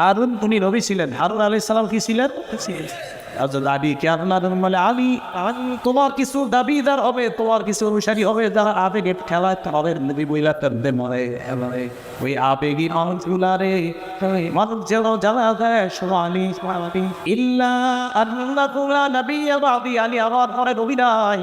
হারুন উনি নবী ছিলেন। হারুন আলি সালাম কি ছিলেন? দাবি কেন মানে আমি তোমার কিছু দাবিদার হবে, তোমার কিছু অনুসারী হবে, যারা আবেগে খেলায় তাদের নবী বইলা করতে মরে ওই আবেগী মানুষগুলারে মানুষ যেন জানা দেয় সমানি ইল্লা আল্লাহ নবী আলী আমার ঘরে নবী নাই।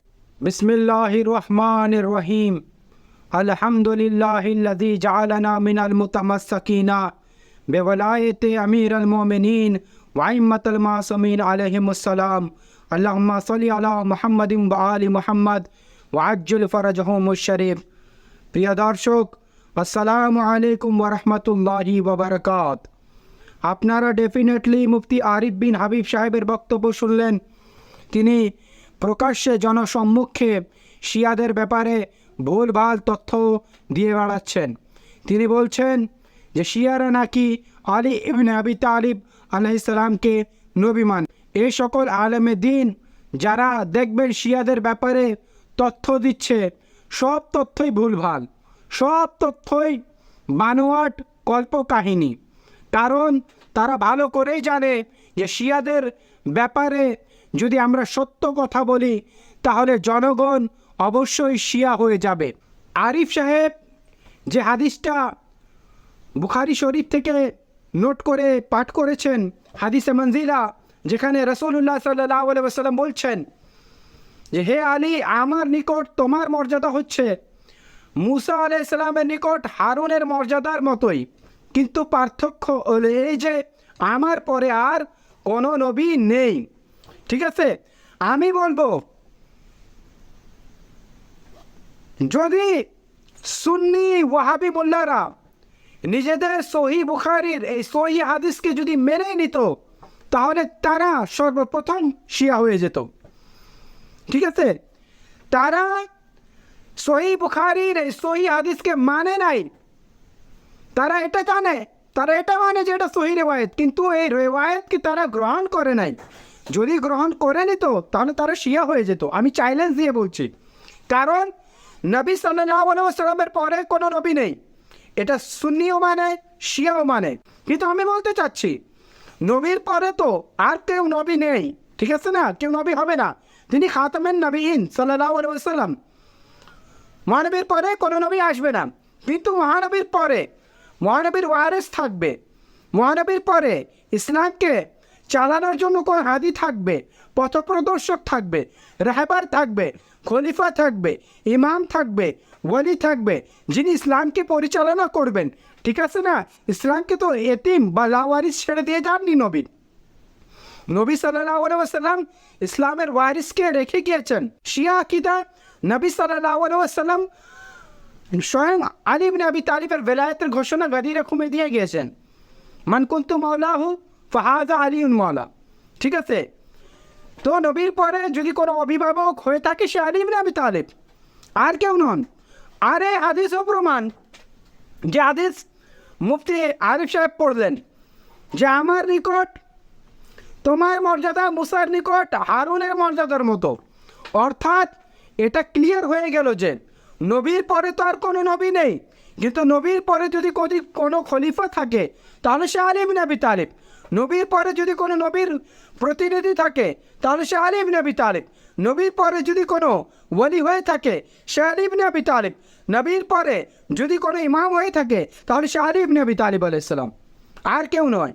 নবী নাই। بسم الله الرحمن الرحيم الحمد لله الذي جعلنا من المتمسكين بولاية أمير المؤمنين وأئمة المعصومين عليهم السلام اللهم صل على محمد وآل محمد وعجل فرجهم الشريف প্রিয় দর্শক আসসালামু আলাইকুম ওরহমতুল্লাহি ওবরকাত আপনারা ডেফিনেটলি মুফতি আরিফ বিন হাবিব সাহেবের বক্তব্য শুনলেন তিনি প্রকাশ্যে জনসম্মুখে শিয়াদের ব্যাপারে ভুলভাল তথ্য দিয়ে বেড়াচ্ছেন। তিনি বলছেন যে শিয়ারা নাকি আলী ইবনে আবি তালিব আলাইসালামকে নবীমান। এই সকল আলেমে দিন যারা দেখবেন শিয়াদের ব্যাপারে তথ্য দিচ্ছে, সব তথ্যই ভুলভাল, সব তথ্যই বানোয়াট কল্পকাহিনী। কারণ তারা ভালো করেই জানে যে শিয়াদের ব্যাপারে যদি আমরা সত্য কথা বলি, তাহলে জনগণ অবশ্যই শিয়া হয়ে যাবে। আরিফ সাহেব যে হাদিসটা বুখারি শরীফ থেকে নোট করে পাঠ করেছেন, হাদিসে মঞ্জিলা যেখানে রসুল্লাহ সাল্লাহ সাল্লাম বলছেন যে, হে আলী, আমার নিকট তোমার মর্যাদা হচ্ছে। মুসা আলাইসালামের নিকট হারুনের মর্যাদার মতোই। কিন্তু পার্থক্য হলো এই যে, আমার পরে আর কোনো নবী নেই। ঠিক আছে? আমি বলব, যদি সুন্নি ওয়াহাবি মোল্লারা নিজেদের সহি বুখারির এই সহি হাদিসকে যদি মেনে নিত, তাহলে তারা সর্বপ্রথম শিয়া হয়ে যেত। ঠিক আছে? তারা সহি বুখারির এই সহি হাদিসকে মানে নাই। তারা এটা জানে, তারা এটা মানে যে এটা সহি রেওয়ায়ত, কিন্তু এই রেওয়ায়তকে তারা গ্রহণ করে নাই? যদি গ্রহণ করে নিত, তাহলে তারা শিয়া হয়ে যেত। আমি চ্যালেঞ্জ দিয়ে বলছি। কারণ নবী সাল্লামের পরে কোনো নবী নেই। এটা সুন্নিও মানে শিয়াও মানে। কিন্তু আমি বলতে চাচ্ছি, নবীর পরে তো আর কেউ নবী নেই। ঠিক আছে না? কেউ নবী হবে না। তিনি খাতামেন নবীন সাল্লাম মহানবীর পরে কোনো নবী আসবে না। কিন্তু মহানবীর পরে, মহানবীর ওয়ারেস থাকবে। মহানবীর পরে ইসলামকে চালানোর জন্য কোনো হাদি থাকবে? পথপ্রদর্শক থাকবে, রাহবার থাকবে, খলিফা থাকবে, ইমাম থাকবে, ওয়ালি থাকবে, যিনি ইসলামকে পরিচালনা করবেন। ঠিক আছে না? ইসলামকে তো এতিম বা লাওয়ারিস ছেড়ে দিয়ে যাননি নবীন নবী সাল্লাম ইসলামের ওয়ারিসকে রেখে গিয়েছেন। শিয়া আকিদা, নবী সাল্লাম স্বয়ং আলিম আবি তালিফের বেলায়তের ঘোষণা গাদিরে খুমে দিয়ে গিয়েছেন। মানকুন্তু মাওলাহু ফাহাদা আলিউন মাওলা ঠিক আছে? তো নবীর পরে যদি কোনো অভিভাবক হয়ে থাকে, সে আলিবিন আবি তালিব। আর কেউ নন। আর এই হাদিসও প্রমাণ যে হাদিস মুফতি আরিফ সাহেব পড়লেন যে, আমার নিকট, তোমার মর্যাদা মুসার নিকট, হারুনের মর্যাদার মতো। অর্থাৎ এটা ক্লিয়ার হয়ে গেল যে, নবীর পরে তো আর কোনো নবী নেই। কিন্তু নবীর পরে যদি কোনো কোনো খলিফা থাকে, তাহলে সে আলিম নবী তালিব। নবীর পরে যদি কোনো নবীর প্রতিনিধি থাকে, তাহলে সে আলিম নবী তালিব। নবীর পরে যদি কোনো ওয়ালি হয়ে থাকে, সে আলিম নবী তালিব। নবীর পরে যদি কোনো ইমাম হয়ে থাকে, তাহলে সে আলিম নবী তালিব আলাইসালাম আর কেউ নয়।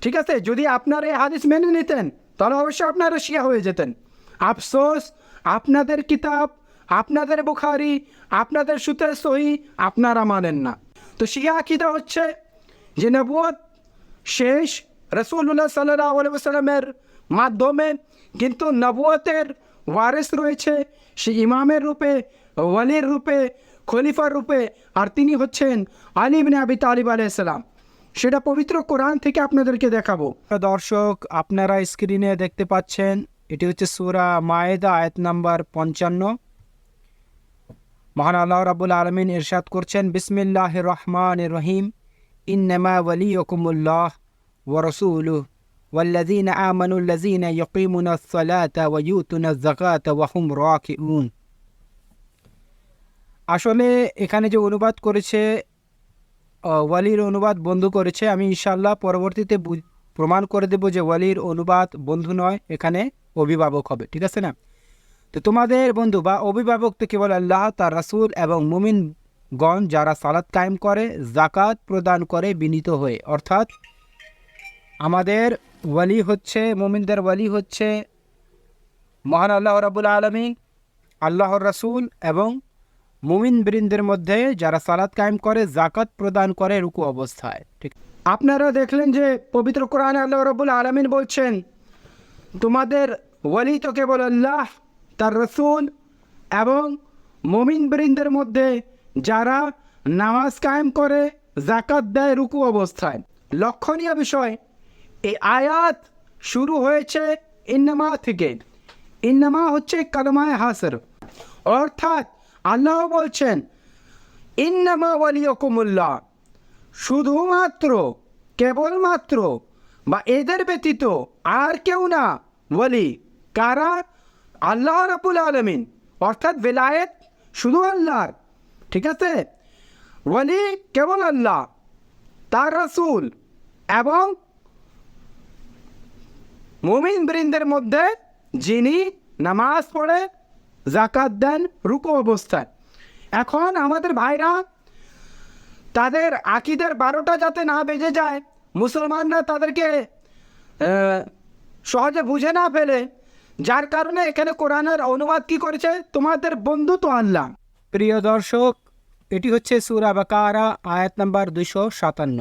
ঠিক আছে? যদি আপনারা এই হাদিস মেনে নিতেন, তাহলে অবশ্যই আপনারা শিয়া হয়ে যেতেন। আফসোস, আপনাদের কিতাব, আপনাদের বুখারি, আপনাদের সুতের সহি, আপনারা মানেন না। তো শিয়া আকিদা হচ্ছে যে নবুয়ত শেষ রসুল্লাহ সাল্লাহ সাল্লামের মাধ্যমে কিন্তু নবুয়তের ওয়ারেস রয়েছে। সে ইমামের রূপে, ওয়ালির রূপে, খলিফার রূপে আর তিনি হচ্ছেন আলিবিন আবি তালিব আলাইসালাম সেটা পবিত্র কোরআন থেকে আপনাদেরকে দেখাবো। দর্শক, আপনারা স্ক্রিনে দেখতে পাচ্ছেন, এটি হচ্ছে সুরা মায়েদা, আয়াত নাম্বার পঞ্চান্ন। মহান আল্লাহ রাবুল আলমিন ইরশাদ করছেন বিসমিল্লাহ রহমান রহিম, ইন্নামা ওয়ালিয়কুমুল্লাহ। ওয়া والذين آمنوا الذين يقيمون الصلاة ويؤتون الزكاة وهم راكعون আসলে এখানে যে অনুবাদ করেছে আহ, ওয়ালির অনুবাদ বন্ধু করেছে আমি ইনশাল্লাহ পরবর্তীতে বু- প্রমাণ করে দেব যে ওয়ালির অনুবাদ বন্ধু নয় এখানে অভিভাবক হবে ঠিক আছে না তো তোমাদের বন্ধু বা অভিভাবক তো কেবল আল্লাহ তার রাসূল এবং মুমিনগণ যারা সালাত কায়েম করে জাকাত প্রদান করে বিনীত হয়ে অর্থাৎ আমাদের ওয়ালি হচ্ছে, মুমিনদের ওয়ালি হচ্ছে মহান আল্লাহ রাবুল আলমী আল্লাহর রাসূল এবং মুমিন বৃন্দের মধ্যে যারা সালাত কায়েম করে জাকাত প্রদান করে রুকু অবস্থায়। ঠিক। আপনারা দেখলেন যে পবিত্র কোরআন আল্লাহ রবুল আলমিন বলছেন, তোমাদের ওয়ালি তো কেবল আল্লাহ, তার রসুল এবং মুমিন বৃন্দের মধ্যে যারা নামাজ কায়েম করে জাকাত দেয় রুকু অবস্থায়। লক্ষণীয় বিষয় এই আয়াত শুরু হয়েছে ইন্নামা থেকে। ইন্নামা হচ্ছে কালমায় হাসর। অর্থাৎ আল্লাহ বলছেন, ইন্নামা ওয়ালিয়কুমুল্লাহ। শুধুমাত্র, কেবলমাত্র বা এদের ব্যতীত আর কেউ না বলি কারা? আল্লাহ রাবুল আলমিন। অর্থাৎ বেলায়েত শুধু আল্লাহর। ঠিক আছে? ওয়ালি কেবল আল্লাহ, তার রসুল এবং মুমিন বৃন্দের মধ্যে যিনি নামাজ পড়ে জাকাত দেন, রুকু অবস্থায়। এখন আমাদের ভাইরা তাদের আকিদের বারোটা যাতে না বেজে যায়, মুসলমানরা তাদেরকে সহজে বুঝে না ফেলে, যার কারণে এখানে কোরআনের অনুবাদ কি করেছে? তোমাদের বন্ধু তো আল্লাহ প্রিয় দর্শক, এটি হচ্ছে সুরা বাকারা, আয়াত নাম্বার দুশো সাতান্ন।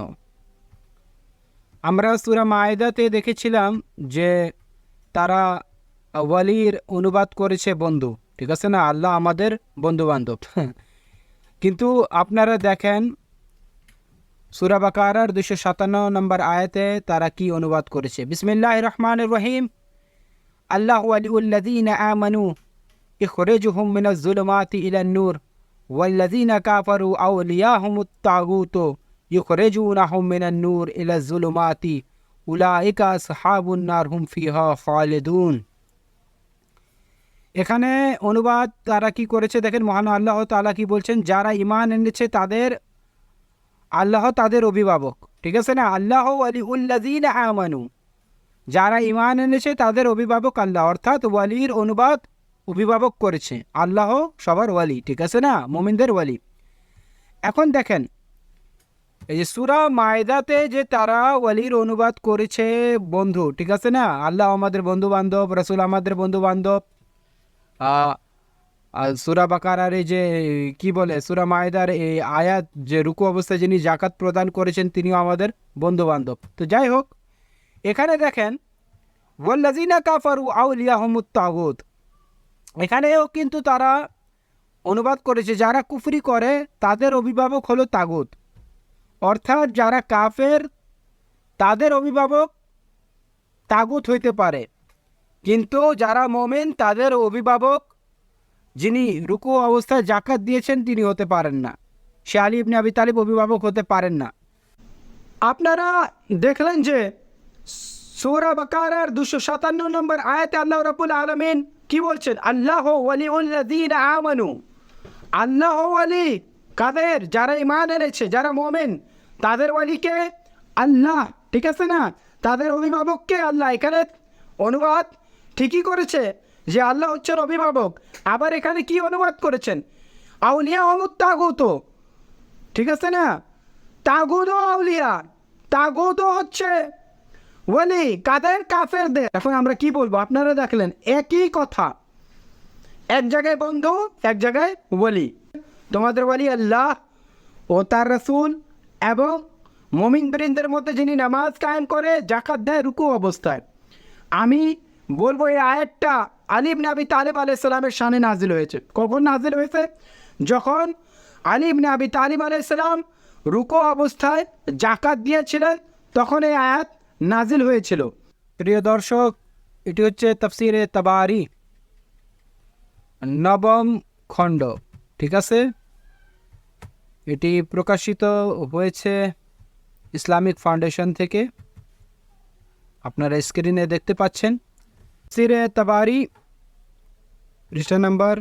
আমরা সুরা মায়দাতে দেখেছিলাম যে তারা ওয়ালির অনুবাদ করেছে বন্ধু। ঠিক আছে না? আল্লাহ আমাদের বন্ধুবান্ধব। কিন্তু আপনারা দেখেন সুরা বাকার দুশো সাতান্ন নম্বর আয়াতে তারা কি অনুবাদ করেছে? বিসমিল্লাহ রহমান রহিম। আল্লাহ আলিউল্লাদিন আমানু ইখরেজুহুম জুলমাতি ইলান নূর। ওয়াল্লাদিন কাফারু আউলিয়াহুমুত তাগুতু। ইউকরেজুন আহমিনান নূর ইলা জুলুমাতি উলাইকা সাহাবুন্নার হুম ফিহা খালেদুন এখানে অনুবাদ তারা কি করেছে? দেখেন, মহান আল্লাহ তালা কি বলছেন? যারা ইমান এনেছে তাদের, আল্লাহ তাদের অভিভাবক। ঠিক আছে না? আল্লাহ আলী উল্লাদিন আমানু। যারা ইমান এনেছে তাদের অভিভাবক আল্লাহ। অর্থাৎ ওয়ালির অনুবাদ অভিভাবক করেছে। আল্লাহ সবার ওয়ালি। ঠিক আছে না? মোমিনদের ওয়ালি। এখন দেখেন এই যে সুরা মায়দাতে যে তারা ওয়ালির অনুবাদ করেছে, বন্ধু, ঠিক আছে না? আল্লাহ আমাদের বন্ধু বান্ধব রসুল আমাদের বন্ধু বান্ধব সুরা বাকারার যে, কি বলে, সুরা মায়দার এই আয়াত, যে রুকু অবস্থায় যিনি জাকাত প্রদান করেছেন, তিনিও আমাদের বন্ধু বান্ধব তো যাই হোক, এখানে দেখেন ওয়াল্লাজিনা কাফারু আউলিয়া হমুদ তাগুত। এখানেও কিন্তু তারা অনুবাদ করেছে, যারা কুফরি করে, তাদের অভিভাবক হলো তাগুত। অর্থাৎ যারা কাফের, তাদের অভিভাবক তাগুত হইতে পারে। কিন্তু যারা মোমেন, তাদের অভিভাবক যিনি রুকু অবস্থায় জাকাত দিয়েছেন, তিনি হতে পারেন না। সে আলী ইবনে আবি তালিব অভিভাবক হতে পারেন না। আপনারা দেখলেন যে সূরা বাকারার দুশো সাতান্ন নম্বর আয়াতে আল্লাহ রাবুল আলমিন কি বলছেন? আল্লাহ আমানু। আল্লাহ ওয়ালি কাদের? যারা ইমান এনেছে, যারা মোমেন, তাদের ওয়ালিকে আল্লাহ, ঠিক আছে না? তাদের অভিভাবককে আল্লাহ। এখানে অনুবাদ ঠিকই করেছে যে আল্লাহ হচ্ছেন অভিভাবক। আবার এখানে কি অনুবাদ করেছেন? আউলিয়া অমুত তাগুত, ঠিক আছে না? তাগুদ আউলিয়া তাগুদ হচ্ছে ওয়ালি কাদের? কাফেরদের। এখন আমরা কি বলব? আপনারা দেখলেন একই কথা। এক জায়গায় বন্ধু, এক জায়গায় ওয়ালি তোমাদের ওয়ালি আল্লাহ ও তার রসুল এবং মমিন বৃন্দের মধ্যে যিনি নামাজ কায়েম করে জাকাত দেয় রুকু অবস্থায়। আমি বলব এই আয়াতটা আলিব নাবি তালেব আলাইসালামের সামনে নাজিল হয়েছে। কখন নাজিল হয়েছে? যখন আলিব নাবি তালিব আলাইসালাম রুকো অবস্থায় জাকাত দিয়েছিলেন, তখন এই আয়াত নাজিল হয়েছিল। প্রিয় দর্শক, এটি হচ্ছে তফসিরে তাবারি, নবম খণ্ড, ঠিক আছে? এটি প্রকাশিত হয়েছে ইসলামিক ফাউন্ডেশন থেকে। আপনারা স্ক্রিনে দেখতে পাচ্ছেন। সিরে তাবারি, পৃষ্ঠা নম্বর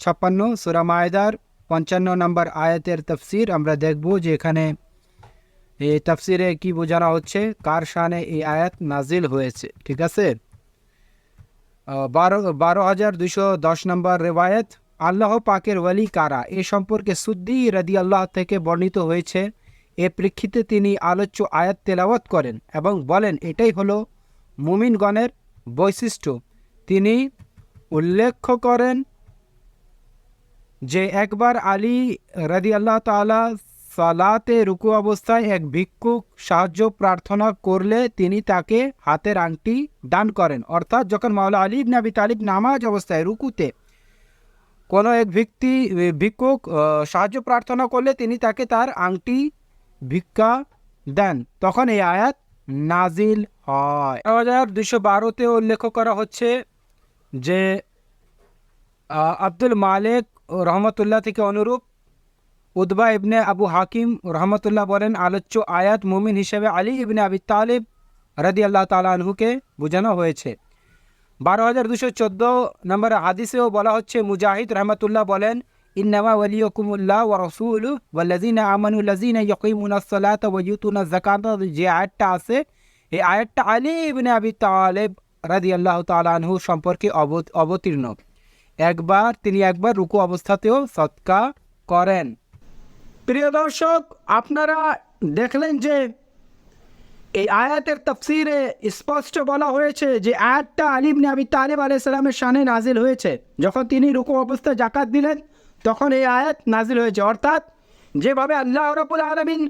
ছাপ্পান্ন, সুরা মায়দার পঞ্চান্ন নম্বর আয়াতের তফসির আমরা দেখব যে এখানে এই তফসিরে কি বোঝানো হচ্ছে, কার শানে এই আয়াত নাজিল হয়েছে, ঠিক আছে? বারো বারো হাজার দুশো দশ নম্বর রেওয়ায়ত আল্লাহ পাকের ওয়ালি কারা? এ সম্পর্কে সুদ্দি রাদি আল্লাহ থেকে বর্ণিত হয়েছে। এ প্রেক্ষিতে তিনি আলোচ্য আয়াত তেলাওয়াত করেন এবং বলেন, এটাই হলো মুমিনগণের বৈশিষ্ট্য। তিনি উল্লেখ করেন যে একবার আলী রাদি আল্লাহ তালা সালাতে রুকু অবস্থায় এক ভিক্ষুক সাহায্য প্রার্থনা করলে তিনি তাকে হাতের আংটি দান করেন। অর্থাৎ যখন মাওলা আলী আবি তালিব নামাজ অবস্থায় রুকুতে কোনো এক ব্যক্তি ভিক্ষুক সাহায্য প্রার্থনা করলে তিনি তাকে তার আংটি ভিক্ষা দেন। তখন এই আয়াত নাজিল হয়। হাজার দুশো বারোতে উল্লেখ করা হচ্ছে যে আব্দুল মালিক রহমতুল্লাহ থেকে অনুরূপ উদ্বা ইবনে আবু হাকিম রহমতুল্লাহ বলেন, আলোচ্য আয়াত মুমিন হিসেবে আলী ইবনে আবি তালিব রাদি আল্লাহ তালা আনহুকে বোঝানো হয়েছে। বারো হাজার দুশো চোদ্দ নম্বর হাদিসেও বলা হচ্ছে, মুজাহিদ রহমতুল্লাহ বলেন, ইন্নামা ওয়ালিয়কুমুল্লাহ ওয়া রসুল ওয়াল্লাজিনা আমানুল্লাজিনা ইয়কিমুনা সলাত ওয়া ইউতুনা যাকাত যে আয়াতটা আছে, এই আয়াতটা আলী ইবনে আবি তালেব রাদি আল্লাহ আনহু সম্পর্কে অব- অবতীর্ণ। একবার তিনি একবার রুকু অবস্থাতেও সৎকা করেন। প্রিয় দর্শক, আপনারা দেখলেন যে এই আয়াতের তফসিরে স্পষ্ট বলা হয়েছে যে আয়াতটা আলিবনে আবি তালেব আলাইসালামের শানে নাজিল হয়েছে। যখন তিনি রুকু অবস্থায় জাকাত দিলেন, তখন এই আয়াত নাজিল হয়েছে। অর্থাৎ যেভাবে আল্লাহ রবুল আলমিন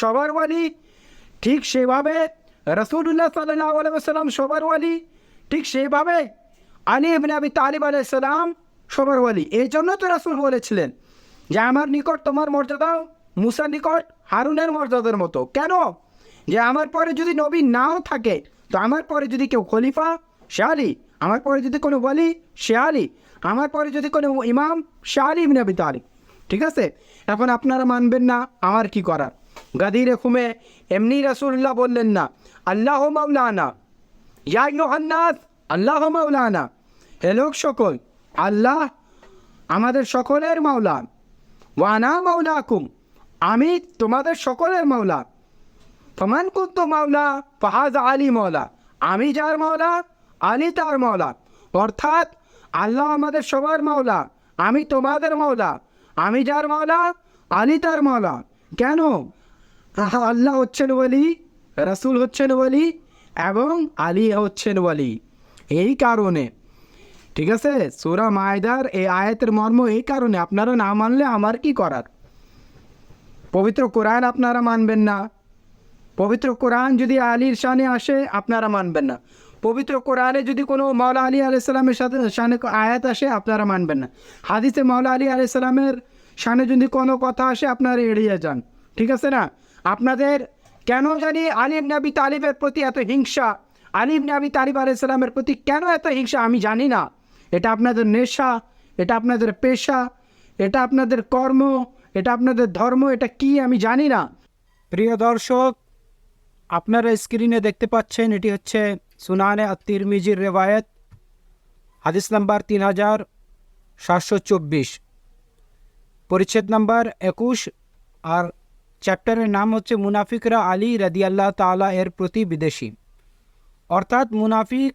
সবার ওয়ালি, ঠিক সেভাবে রসুল্লাহ সাল্লাহ আলাইসাল্লাম সবার ওয়ালি, ঠিক সেভাবে আলী ইবনে আবি তালিব আলাইসালাম সবার ওয়ালি। এই জন্য তো রাসুল বলেছিলেন যে, আমার নিকট তোমার মর্যাদা মুসার নিকট হারুনের মর্যাদার মতো। কেন? যে আমার পরে যদি নবী নাও থাকে, তো আমার পরে যদি কেউ খলিফা, সে আলী। আমার পরে যদি কোনো বলি সে আলী। আমার পরে যদি কোনো ইমাম, সে আলী ইবনে আবি তালিব। ঠিক আছে? এখন আপনারা মানবেন না, আমার কি করার? গাদিরে খুমে এমনি রাসুল্লাহ বললেন না, আল্লাহ মাওলানা। ইয়া ইউহান্নাস আল্লাহ মাওলানা। হে লোক সকল, আল্লাহ আমাদের সকলের মাওলা। ওয়ানা মাওলাকুম, আমি তোমাদের সকলের মাওলা। ফমান কুন্ত মাওলা ফাহাজ আলী মাওলা আমি যার মাওলা, আলী তার মাওলা। অর্থাৎ আল্লাহ আমাদের সবার মাওলা, আমি তোমাদের মাওলা। আমি যার মাওলা, আলী তার মাওলা। কেন? আল্লাহ হচ্ছেন বলি রসুল হচ্ছেন বলি এবং আলী হচ্ছেন বলি এই কারণে, ঠিক আছে? সুরা মায়দার এই আয়াতের মর্ম এই কারণে। আপনারা না মানলে আমার কি করার? পবিত্র কোরআন আপনারা মানবেন না। পবিত্র কোরআন যদি আলীর শানে আসে, আপনারা মানবেন না। পবিত্র কোরআনে যদি কোনো মাওলা আলী আলাইসাল্লামের সাথে শানে আয়াত আসে, আপনারা মানবেন না। হাদিসে মাওলা আলী আলাইসাল্লামের শানে যদি কোনো কথা আসে, আপনারা এড়িয়ে যান। ঠিক আছে না? আপনাদের কেন জানি আলিম নাবি তালিবের প্রতি এত হিংসা? আলিম নাবি তালিব আলাইসাল্লামের প্রতি কেন এত হিংসা? আমি জানি না। এটা আপনাদের নেশা, এটা আপনাদের পেশা, এটা আপনাদের কর্ম, এটা আপনাদের ধর্ম, এটা কি আমি জানি না। প্রিয় দর্শক আপনারা স্ক্রিনে দেখতে পাচ্ছেন, এটি হচ্ছে সুনানে তিরমিজির রেওয়ায়ত, হাদিস নাম্বার তিন হাজার সাতশো চব্বিশ। পরিচ্ছেদ নাম্বার একুশ, আর চ্যাপ্টারের নাম হচ্ছে মুনাফিকরা আলী রাদি আল্লাহ তালা এর প্রতি বিদেশি। অর্থাৎ মুনাফিক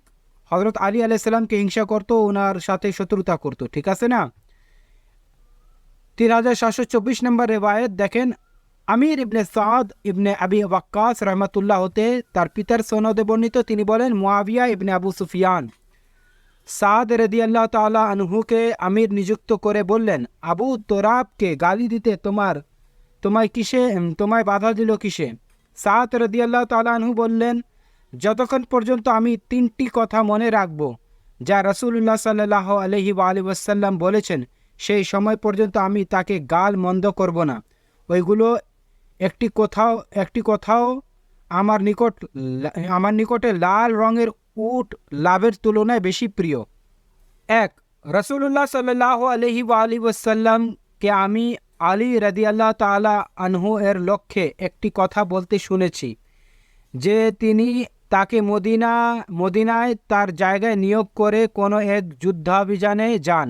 হজরত আলী আলাইসাল্লামকে হিংসা করতো ওনার সাথে শত্রুতা করতো, ঠিক আছে না? তিন হাজার সাতশো চব্বিশ নম্বর রেওয়ায়ত দেখেন আমির ইবনে সাদ ইবনে আবি ওয়াক্কাস রহমতুল্লাহ হতে তার পিতার সনদে বর্ণিত তিনি বলেন মুয়াবিয়া ইবনে আবু সুফিয়ান। সাদ রেদি আল্লাহ তালা আনহুকে আমির নিযুক্ত করে বললেন, আবু তোরাবকে গালি দিতে তোমার, তোমায় কিসে তোমায় বাধা দিল কিসে? সাদ রেদি আল্লাহ তালা আনহু বললেন, যতক্ষণ পর্যন্ত আমি তিনটি কথা মনে রাখব, যা রসুল্লাহ সাল্লাহ আলহি আলি ওয়াসাল্লাম বলেছেন, সেই সময় পর্যন্ত আমি তাকে গাল মন্দ করব না। ওইগুলো একটি কোথাও একটি কোথাও আমার নিকট আমার নিকটে লাল রঙের উট লাভের তুলনায় বেশি প্রিয়। এক রসুল্লাহ সাল্লাহ আলহি আলী ওসাল্লামকে আমি আলী রদি আল্লাহ তালা আনহু এর লক্ষ্যে একটি কথা বলতে শুনেছি, যে তিনি তাকে মদিনা, মদিনায় তার জায়গায় নিয়োগ করে কোনো এক যুদ্ধাভিযানে যান।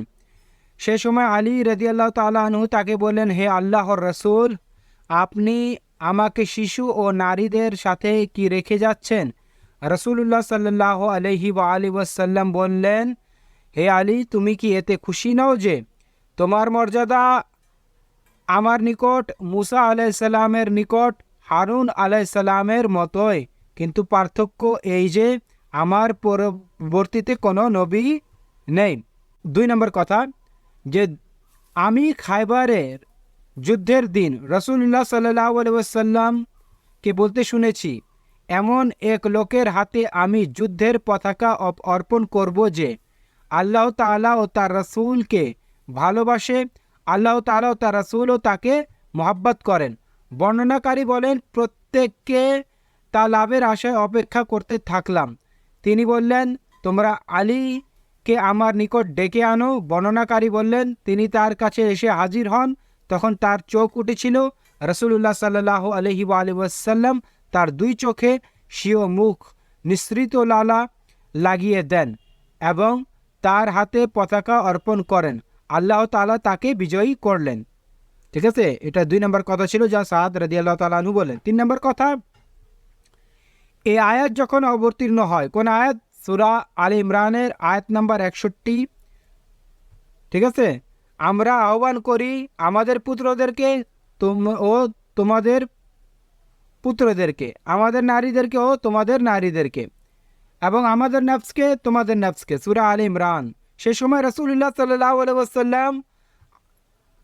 সে সময় আলী রদিয়াল্লাহ তাল্লাহ আনহু তাকে বললেন, হে আল্লাহর রসুল আপনি আমাকে শিশু ও নারীদের সাথে কি রেখে যাচ্ছেন? রসুল্লাহ সাল্লাহ আলহি বা আলী ওয়াসাল্লাম বললেন, হে আলী, তুমি কি এতে খুশি নও যে তোমার মর্যাদা আমার নিকট, মুসা আলাইসাল্লামের নিকট, হারুন আলাইসাল্লামের মতোই? কিন্তু পার্থক্য এই যে আমার পরবর্তীতে কোনো নবী নেই। দুই নম্বর কথা, যে আমি খাইবারের যুদ্ধের দিন রসুল্লাহ সাল্লাহ আলসাল্লামকে বলতে শুনেছি, এমন এক লোকের হাতে আমি যুদ্ধের পতাকা অর্পণ করব যে আল্লাহ তাআলা ও তার রসুলকে ভালোবাসে, আল্লাহ তাআলা ও তার রসুলও তাকে মহাব্বত করেন। বর্ণনাকারী বলেন, প্রত্যেককে তা লাভের আশায় অপেক্ষা করতে থাকলাম। তিনি বললেন, তোমরা আলীকে আমার নিকট ডেকে আনো। বর্ণনাকারী বললেন, তিনি তার কাছে এসে হাজির হন তখন তার চোখ উঠেছিল রসুল্লাহ সাল্লাহ আলহি আলি ওয়াসাল্লাম তার দুই চোখে স্বীয় মুখ নিঃসৃত লালা লাগিয়ে দেন এবং তার হাতে পতাকা অর্পণ করেন। আল্লাহ তাআলা তাকে বিজয়ী করলেন। ঠিক আছে? এটা দুই নম্বর কথা ছিল যা সাদ রাজি আল্লাহ তালু বলেন। তিন নম্বর কথা এই আয়াত যখন অবতীর্ণ হয়, কোন আয়াত? সুরা আল ইমরানের আয়াত নাম্বার একষট্টি। ঠিক আছে? আমরা আহ্বান করি আমাদের পুত্রদেরকে ও তোমাদের পুত্রদেরকে, আমাদের নারীদেরকে ও তোমাদের নারীদেরকে এবং আমাদের নফসকে, তোমাদের নফসকে। সুরা আল ইমরান। সে সময় রসুল্লাহ সাল্লাহ আলসালাম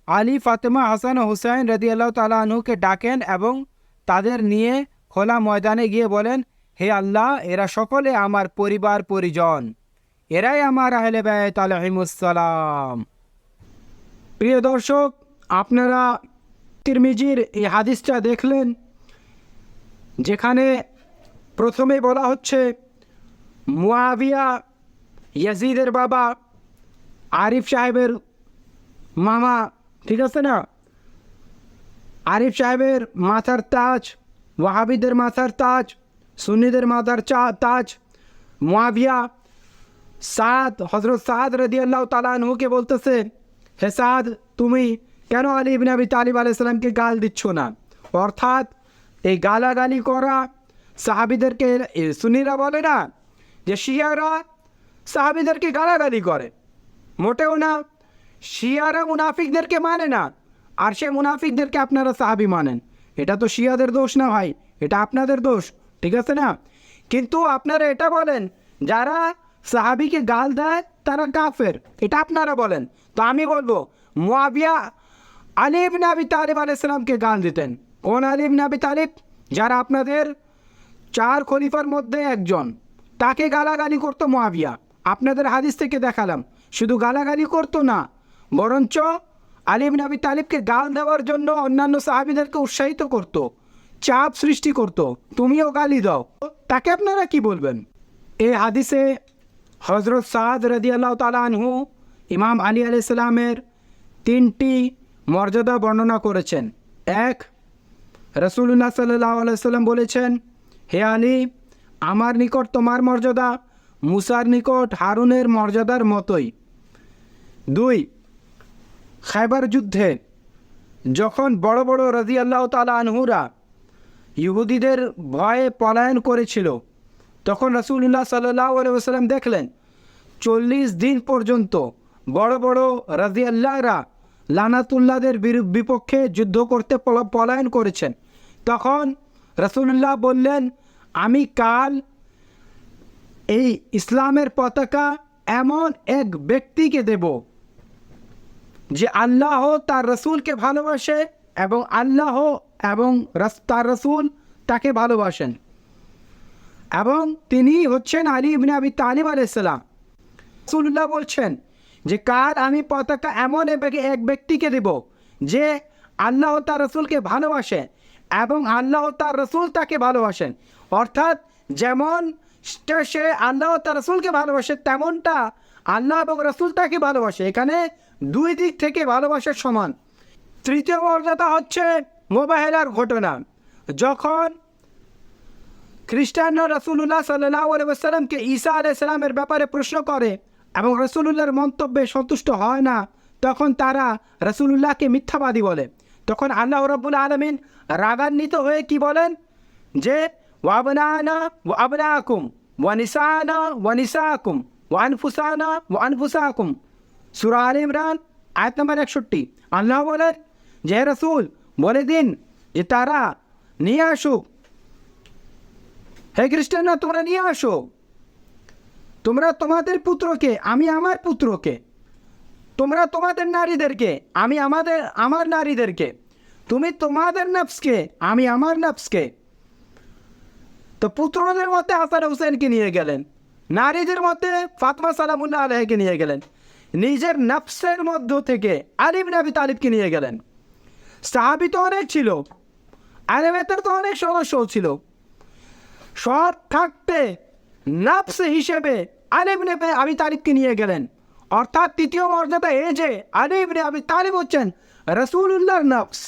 আলী, ফাতেমা, হাসান হুসাইন রদি আল্লাহ তালা ডাকেন এবং তাদের নিয়ে খোলা ময়দানে গিয়ে বলেন, হে আল্লাহ, এরা সকলে আমার পরিবার পরিজন। এরাই আমার আহলে ব্যয় আলহিমুসালাম প্রিয় দর্শক, আপনারা তিরমিজির এই হাদিসটা দেখলেন, যেখানে প্রথমে বলা হচ্ছে, মুয়াবিয়া ইয়াজিদের বাবা আরিফ সাহেবের মামা, ঠিক আছে না? আরিফ সাহেবের মাথার তাজ, ওয়াহাবিদের মাথার তাজ, সুন্নিদের মাথার চা, তাজ, মুয়াবিয়া সাদ হজরত সাদ রদি আল্লাহ তালাহুকে বলতেছে হে সাদ তুমি কেন আলী ইবিন আবি তালিব আলাইসালামকে গাল দিচ্ছ না? অর্থাৎ এই গালাগালি করা সাহাবিদেরকে, এ সুন্নিরা বলে না যে শিয়ারা সাহাবিদেরকে গালাগালি করে। মোটেও না। শিয়ারা মুনাফিকদেরকে মানে না। আর সে মুনাফিকদেরকে আপনারা সাহাবি মানেন। এটা তো শিয়াদের দোষ না ভাই। এটা আপনাদের দোষ। ঠিক আছে না? কিন্তু আপনারা এটা বলেন, যারা সাহাবিকে গাল দেয় তারা কাফের। এটা আপনারা বলেন। তো আমি বলব, মুয়াবিয়া আলিব নাবি তালিব আলাইসালামকে গান দিতেন। কোন আলিব নাবি তালিব? যারা আপনাদের চার খলিফার মধ্যে একজন। তাকে গালাগালি করতো মুয়াবিয়া। আপনাদের হাদিস থেকে দেখালাম। শুধু গালাগালি করতো না, বরঞ্চ আলিম নাবি তালিবকে গাল দেওয়ার জন্য অন্যান্য সাহাবিদেরকে উৎসাহিত করত। চাপ সৃষ্টি করত। তুমিও গালি দাও। তাকে আপনারা কি বলবেন? এই হাদিসে হজরত সাদ রদি আল্লাহ তালা ইমাম আলী আলাইসালামের তিনটি মর্যাদা বর্ণনা করেছেন। এক রসুল্লাহ সাল্লাহ আলাইসাল্লাম বলেছেন, হে আলী, আমার নিকট তোমার মর্যাদা, মুসার নিকট হারুনের মর্যাদার মতোই। দুই, খাইবার যুদ্ধে যখন বড় বড় রাজি আল্লাহ তালা আনহুরা ইহুদিদের ভয়ে পলায়ন করেছিল, তখন রসুল্লাহ সাল্লাহ আলাইসাল্লাম দেখলেন, চল্লিশ দিন পর্যন্ত বড় বড় রাজি আল্লাহরা লানাতুল্লাদের বিরু- বিপক্ষে যুদ্ধ করতে পলা- পলায়ন করেছেন। তখন রসুল্লাহ বললেন, আমি কাল এই ইসলামের পতাকা এমন এক ব্যক্তিকে দেব যে আল্লাহ তার রসুলকে ভালোবাসে এবং আল্লাহ এবং তার রসুল তাকে ভালোবাসেন। এবং তিনি হচ্ছেন আলী ইবনে আবি তালিব আলাইসাল্লাম রসুল্লাহ বলছেন যে কার আমি পতাকা এমন এক ব্যক্তিকে দেব যে আল্লাহ তার রসুলকে ভালোবাসে এবং আল্লাহ তার রসুল তাকে ভালোবাসেন। অর্থাৎ যেমন সে আল্লাহ তার রসুলকে ভালোবাসে, তেমনটা আল্লাহ এবং রসুল তাকে ভালোবাসে। এখানে দুই দিক থেকে ভালোবাসার সমান। তৃতীয় মর্যাদা হচ্ছে মোবাহেলার ঘটনা। যখন খ্রিস্টানরা রসুল্লাহ সাল্লাহ আলাইসাল্লামকে ঈসা আলাইসাল্লামের ব্যাপারে প্রশ্ন করে এবং রসুল্লাহর মন্তব্যে সন্তুষ্ট হয় না, তখন তারা রসুল্লাহকে মিথ্যাবাদী বলে। তখন আল্লাহ রব্বুল আলমিন রাগান্বিত হয়ে কি বলেন? যে ওয়াবনানা ওয়াবনাকুম ওয়ানিসানা ওয়ানিসাকুম ওয়ানফুসানা ওয়ানফুসাকুম সুরা আল ইমরান, আয়াত নম্বর একষট্টি। আল্লাহ বলেন, যে রসুল, বলে দিন যে তারা নিয়ে আসুক। হে খ্রিস্টানরা, তোমরা নিয়ে আসো। তোমরা তোমাদের পুত্রকে, আমি আমার পুত্রকে। তোমরা তোমাদের নারীদেরকে, আমি আমাদের, আমার নারীদেরকে। তুমি তোমাদের নফসকে, আমি আমার নফসকে। তো পুত্রদের মধ্যে হাসান হুসেনকে নিয়ে গেলেন। নারীদের মধ্যে ফাতমা সালামুল্লাহ আলহকে নিয়ে গেলেন। নিজের নফসের মধ্য থেকে আলিম নবী তালিবকে নিয়ে গেলেন। সাহাবি তো অনেক ছিল আলেমেতের তো অনেক সদস্য ছিল। সৎ থাকতে নাফস হিসেবে আলিম নেবে আবি তালিবকে নিয়ে গেলেন। অর্থাৎ তৃতীয় মর্যাদা এই যে আলিম নে আবি তালিব হচ্ছেন রসুল্লাহর নফস।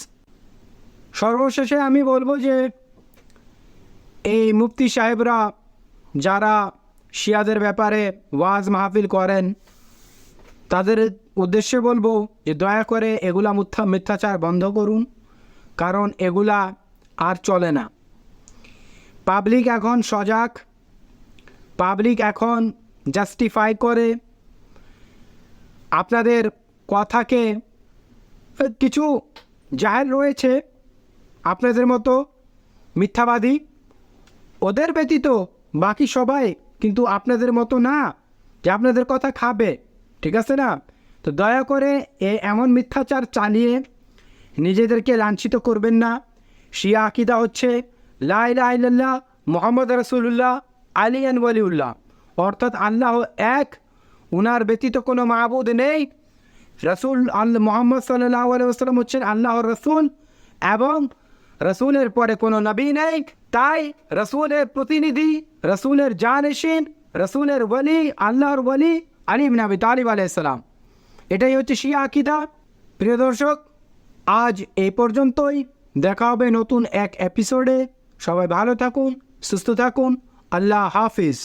সর্বশেষে আমি বলব যে এই মুফতি সাহেবরা যারা শিয়াদের ব্যাপারে ওয়াজ মাহফিল করেন, তাদের উদ্দেশ্যে বলব যে দয়া করে এগুলা মিথ্যা মিথ্যাচার বন্ধ করুন, কারণ এগুলা আর চলে না। পাবলিক এখন সজাগ পাবলিক এখন জাস্টিফাই করে। আপনাদের কথাকে কিছু জাহের রয়েছে আপনাদের মতো মিথ্যাবাদী। ওদের ব্যতীত বাকি সবাই কিন্তু আপনাদের মতো না যে আপনাদের কথা খাবে, ঠিক আছে না? তো দয়া করে এ এমন মিথ্যাচার চালিয়ে নিজেদেরকে লাঞ্ছিত করবেন না। শিয়া আকিদা হচ্ছে লাইল্লাহ মোহাম্মদ রসুল্লাহ আলিয়ান ওয়ালিউল্লাহ। অর্থাৎ আল্লাহ এক, উনার ব্যতীত কোনো মাহবুদ নেই। রসুল আল্লাহ মোহাম্মদ সাল্লাহ আলাইসাল্লাম হচ্ছেন আল্লাহর রসুল এবং রসুলের পরে কোনো নবী নেই। তাই রসুলের প্রতিনিধি, রসুলের জানেশিন, রসুলের ওলি আল্লাহর ওলি আলিম নাবি তালিব আলাইসাল্লাম এটাই হচ্ছে শিয়া আকিদা। প্রিয় দর্শক, আজ এই পর্যন্তই। দেখা হবে নতুন এক এপিসোডে সবাই ভালো থাকুন, সুস্থ থাকুন। আল্লাহ হাফিজ